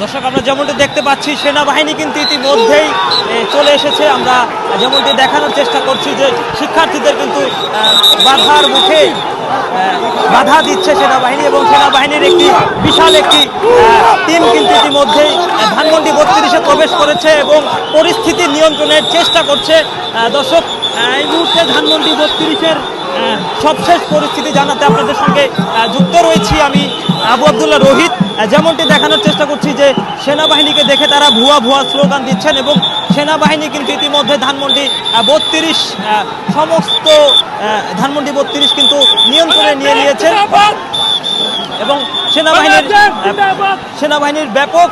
দর্শক, আমরা যেমনটি দেখতে পাচ্ছি, সেনাবাহিনী কিন্তু ইতিমধ্যেই চলে এসেছে। আমরা যেমনটি দেখানোর চেষ্টা করছি যে শিক্ষার্থীদের কিন্তু বাধার মুখে বাধা দিচ্ছে সেনাবাহিনী এবং সেনাবাহিনীর একটি বিশাল একটি টিম কিন্তু ইতিমধ্যেই ধানমন্ডি বত্রিশে প্রবেশ করেছে এবং পরিস্থিতি নিয়ন্ত্রণের চেষ্টা করছে। দর্শক এই মুহূর্তে ধানমন্ডি বত্রিশের সবশেষ পরিস্থিতি জানাতে আপনাদের সঙ্গে যুক্ত রয়েছি আমি আবু আবদুল্লাহ রোহিত। যেমনটি দেখানোর চেষ্টা করছি যে সেনাবাহিনীকে দেখে তারা ভুয়া ভুয়া স্লোগান দিচ্ছেন এবং সেনাবাহিনী কিন্তু ইতিমধ্যে ধানমন্ডি বত্রিশ সমস্ত ধানমন্ডি বত্রিশ কিন্তু নিয়ন্ত্রণে নিয়ে নিয়েছে। এবং সেনাবাহিনীর সেনাবাহিনীর ব্যাপক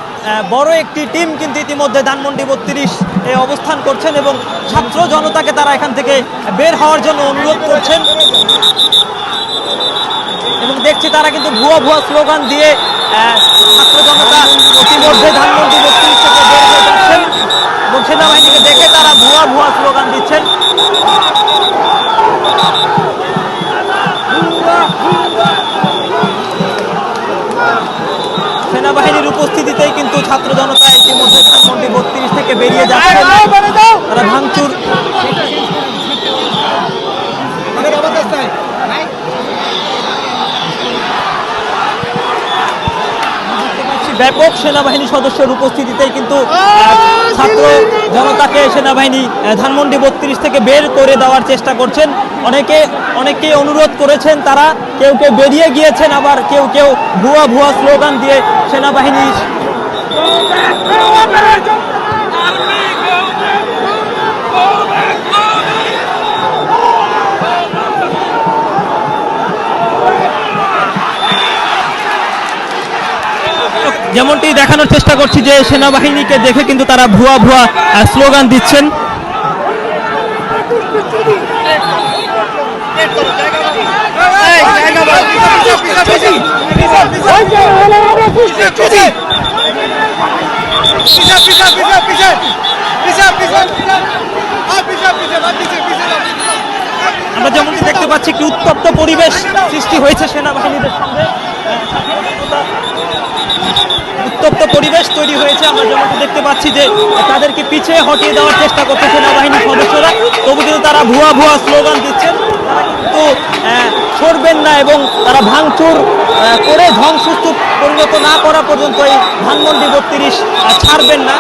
বড় একটি টিম কিন্তু ইতিমধ্যে ধানমন্ডি বত্রিশ এ অবস্থান করছেন এবং ছাত্র জনতাকে তারা এখান থেকে বের হওয়ার জন্য অনুরোধ করছেন। এবং দেখছি তারা কিন্তু ভুয়া ভুয়া স্লোগান দিয়ে ছাত্র জনতা ইতিমধ্যে ধানমন্ডি বত্রিশ থেকে বের হয়ে যাচ্ছেন এবং সেনাবাহিনীকে দেখে তারা ভুয়া ভুয়া স্লোগান দিচ্ছেন। সেনাবাহিনীর উপস্থিতিতেই কিন্তু ছাত্র জনতা ইতিমধ্যে ধানমন্ডি বত্রিশ থেকে বেরিয়ে যাচ্ছে তারা ভাঙচুর ব্যাপক সেনাবাহিনী সদস্যের উপস্থিতিতে কিন্তু ছাত্র জনতাকে সেনাবাহিনী ধানমন্ডি বত্রিশ থেকে বের করে দেওয়ার চেষ্টা করছেন। অনেকে অনেকে অনুরোধ করেছেন তারা, কেউ কেউ বেরিয়ে গিয়েছেন আবার, কেউ কেউ ভুয়া ভুয়া স্লোগান দিয়ে সেনাবাহিনী যেমনটি দেখানোর চেষ্টা করছি যে সেনাবাহিনীকে দেখে কিন্তু তারা ভুয়া ভুয়া স্লোগান দিচ্ছেন। আমরা যেমনটি দেখতে পাচ্ছি একটি উত্তপ্ত পরিবেশ সৃষ্টি হয়েছে সেনাবাহিনীদের সঙ্গে উত্তপ্ত পরিবেশ তৈরি হয়েছে। আমরা যেমনটি দেখতে পাচ্ছি যে তাদেরকে পিছিয়ে হটিয়ে দেওয়ার চেষ্টা করছে সেনাবাহিনীর সদস্যরা। তবু কিন্তু তারা ভুয়া ভুয়া স্লোগান দিচ্ছেন। তারা কিন্তু সরবেন না এবং তারা ভাঙচুর করে ধ্বংসস্তূপ পরিণত না করা পর্যন্ত এই ধানমন্ডি বত্রিশ ছাড়বেন না।